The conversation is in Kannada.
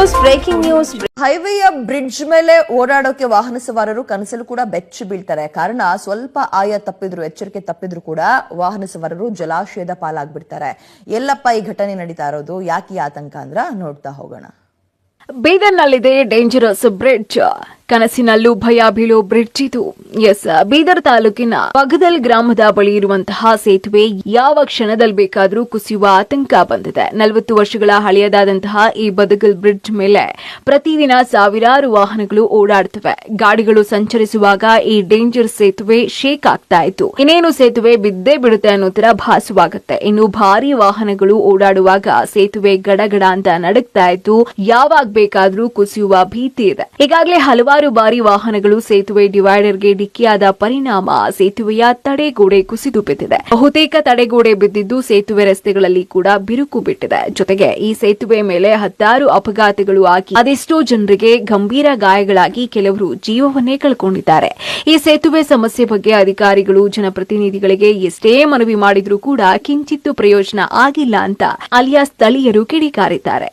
ಬ್ರೇಕಿಂಗ್ ನ್ಯೂಸ್ ಹೈವೇಯ ಬ್ರಿಡ್ಜ್ ಮೇಲೆ ಓಡಾಡೋಕೆ ವಾಹನ ಸವಾರರು ಕನಸಲು ಕೂಡ ಬೆಚ್ಚಿ ಬೀಳ್ತಾರೆ. ಕಾರಣ ಸ್ವಲ್ಪ ಆಯ ತಪ್ಪಿದ್ರು ಎಚ್ಚರಿಕೆ ತಪ್ಪಿದ್ರು ಕೂಡ ವಾಹನ ಸವಾರರು ಜಲಾಶಯದ ಪಾಲಾಗ್ಬಿಡ್ತಾರೆ. ಎಲ್ಲಪ್ಪ ಈ ಘಟನೆ ನಡೀತಾ ಇರೋದು ಯಾಕೆ ಆತಂಕ ಅಂದ್ರ ನೋಡ್ತಾ ಹೋಗೋಣ. ಬೀದರ್ನಲ್ಲಿದೆ ಡೇಂಜರಸ್ ಬ್ರಿಡ್ಜ್ ಕನಸಿನಲ್ಲೂ ಭಯ ಬೀಳೋ ಬ್ರಿಡ್ಜ್ ಇದು ಎಸ್ ಬೀದರ್ ತಾಲೂಕಿನ ಪಗದಲ್ ಗ್ರಾಮದ ಬಳಿ ಇರುವಂತಹ ಸೇತುವೆ ಯಾವ ಕ್ಷಣದಲ್ಲಿ ಬೇಕಾದರೂ ಕುಸಿಯುವ ಆತಂಕ ಬಂದಿದೆ. ನಲವತ್ತು ವರ್ಷಗಳ ಹಳೆಯದಾದಂತಹ ಈ ಬದಗಲ್ ಬ್ರಿಡ್ಜ್ ಮೇಲೆ ಪ್ರತಿದಿನ ಸಾವಿರಾರು ವಾಹನಗಳು ಓಡಾಡುತ್ತವೆ. ಗಾಡಿಗಳು ಸಂಚರಿಸುವಾಗ ಈ ಡೇಂಜರ್ ಸೇತುವೆ ಶೇಕ್ ಆಗ್ತಾ ಇತ್ತು. ಇನ್ನೇನು ಸೇತುವೆ ಬಿದ್ದೇ ಬಿಡುತ್ತೆ ಅನ್ನೋ ತರ ಭಾಸವಾಗುತ್ತೆ. ಇನ್ನು ಭಾರಿ ವಾಹನಗಳು ಓಡಾಡುವಾಗ ಸೇತುವೆ ಗಡಗಡ ಅಂತ ನಡುಗ್ತಾ ಇತ್ತು. ಯಾವಾಗ ಬೇಕಾದ್ರೂ ಕುಸಿಯುವ ಭೀತಿ ಇದೆ. ಈಗಾಗಲೇ ಹಲವಾರು ಬಾರಿ ವಾಹನಗಳು ಸೇತುವೆ ಡಿವೈಡರ್ಗೆ ಡಿಕ್ಕಿಯಾದ ಪರಿಣಾಮ ಸೇತುವೆಯ ತಡೆಗೋಡೆ ಕುಸಿದು ಬಿದ್ದಿದೆ. ಬಹುತೇಕ ತಡೆಗೋಡೆ ಬಿದ್ದಿದ್ದು ಸೇತುವೆ ರಸ್ತೆಗಳಲ್ಲಿ ಕೂಡ ಬಿರುಕು ಬಿಟ್ಟಿದೆ. ಜೊತೆಗೆ ಈ ಸೇತುವೆ ಮೇಲೆ ಹತ್ತಾರು ಅಪಘಾತಗಳು ಆಗಿ ಅದೆಷ್ಟೋ ಜನರಿಗೆ ಗಂಭೀರ ಗಾಯಗಳಾಗಿ ಕೆಲವರು ಜೀವವನ್ನೇ ಕಳ್ಕೊಂಡಿದ್ದಾರೆ. ಈ ಸೇತುವೆ ಸಮಸ್ಯೆ ಬಗ್ಗೆ ಅಧಿಕಾರಿಗಳು, ಜನಪ್ರತಿನಿಧಿಗಳಿಗೆ ಎಷ್ಟೇ ಮನವಿ ಮಾಡಿದ್ರೂ ಕೂಡ ಕಿಂಚಿತ್ತು ಪ್ರಯೋಜನ ಆಗಿಲ್ಲ ಅಂತ ಅಲ್ಲಿಯ ಸ್ಥಳೀಯರು ಕಿಡಿಕಾರಿದ್ದಾರೆ.